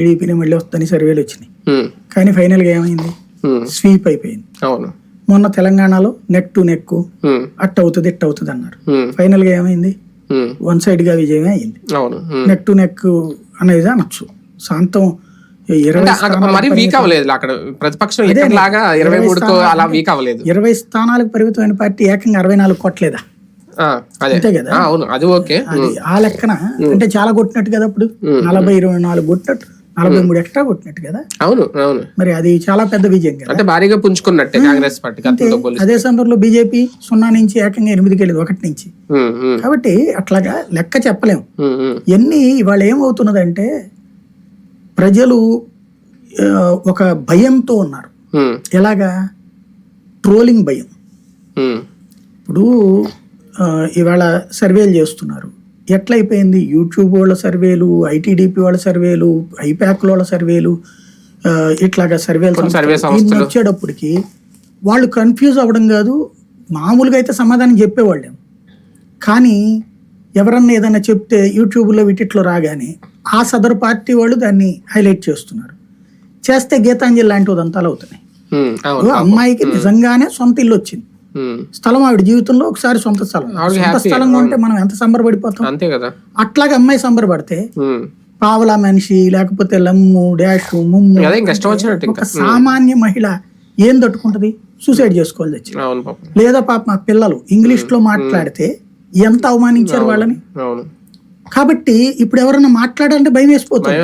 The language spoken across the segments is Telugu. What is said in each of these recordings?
టీడీపీని మళ్ళీ వస్తుందని సర్వేలు వచ్చినాయి. కానీ ఫైనల్గా ఏమైంది? ఉమ్, స్వీప్ అయిపోయింది. అవును. మొన్న తెలంగాణలో నెక్ టు నెక్ అట్ట అవుతుంది ఇట్ట అవుతుంది అన్నారు ఉమ్, ఫైనల్గా ఏమైంది? వన్ సైడ్గా విజయమే అయింది. నెక్ టు నెక్ అనేది అనొచ్చు. శాంతం ఇరవై అంటే అక్కడ మరి వీక్ అవ్వలేదు అక్కడ. ప్రతిపక్షం ఇక్కడ లాగా ఇరవై మూడుకో అలా వీక్ అవ్వలేదు. ఇరవై స్థానాలకు పరిమితమైన పార్టీ ఏకంగా అరవై నాలుగు కొట్టలేదా? అంతే కదా? ఆ, అవును. అది ఓకే. అది ఆ లెక్కన. అంటే చాలా కొట్టినట్టు కదా అప్పుడు? నలభై ఇరవై నాలుగు కొట్టినట్టు. నలభై మూడు ఎక్స్ట్రా కొట్టినట్టు కదా? అవును అవును. మరి అది చాలా పెద్ద విజయం కదా? అంటే భారీగా పుంజుకున్నట్టే కాంగ్రెస్ పార్టీ అదే సందర్భంలో బీజేపీ సున్నా నుంచి ఏకంగా ఎనిమిదికి వెళ్ళింది ఒకటి నుంచి. కాబట్టి అట్లాగా లెక్క చెప్పలేము ఎన్ని ఇవాళ ఏమవుతున్నదంటే ప్రజలు ఒక భయంతో ఉన్నారు. ఎలాగా? ట్రోలింగ్ భయం. ఇప్పుడు ఇవాళ సర్వేలు చేస్తున్నారు. ఎట్లయిపోయింది? యూట్యూబ్ వాళ్ళ సర్వేలు ఐటీడీపీ వాళ్ళ సర్వేలు ఐపాక్ వాళ్ళ సర్వేలు ఇట్లాగా సర్వేలు. వచ్చేటప్పటికి వాళ్ళు కన్ఫ్యూజ్ అవ్వడం కాదు మామూలుగా అయితే సమాధానం చెప్పేవాళ్ళేం. కానీ ఎవరన్నా ఏదైనా చెప్తే యూట్యూబ్లో వీటిట్లో రాగానే ఆ సదరు పార్టీ వాళ్ళు దాన్ని హైలైట్ చేస్తున్నారు. చేస్తే గీతాంజలి లాంటి ఉదంతాలు అవుతున్నాయి. అమ్మాయికి నిజంగానే సొంత ఇల్లు వచ్చింది. స్థలం ఆవిడ జీవితంలో ఒకసారి సొంత స్థలం. ఆవిడకి సొంత happy, స్థలంగా ఉంటే మనం ఎంత సంబరపడిపోతాం? అంతే కదా. అట్లాగే అమ్మాయి సంబరపడితే పావలా మనిషి లేకపోతే లమ్ము డాష్ ముమ్ము ఒక సామాన్య మహిళ ఏం తట్టుకుంటది? సూసైడ్ చేసుకోవాలి తెచ్చి లేదా పాప మా పిల్లలు ఇంగ్లీష్లో మాట్లాడితే ఎంత అవమానించారు వాళ్ళని? కాబట్టి ఇప్పుడు ఎవరైనా మాట్లాడాలంటే భయం వేసిపోతుంది.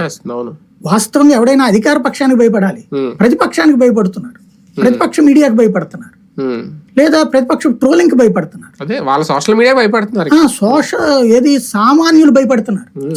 వాస్తవంగా ఎవడైనా అధికార పక్షానికి భయపడాలి. ప్రతిపక్షానికి భయపడుతున్నారు ప్రతిపక్ష మీడియాకి భయపడుతున్నారు ఉమ్. లేదా ప్రతిపక్షం ట్రోలింగ్ భయపడుతున్నారు. అదే వాళ్ళ సోషల్ మీడియా భయపడుతున్నారు. సోషల్ ఏది సామాన్యులు భయపడుతున్నారు.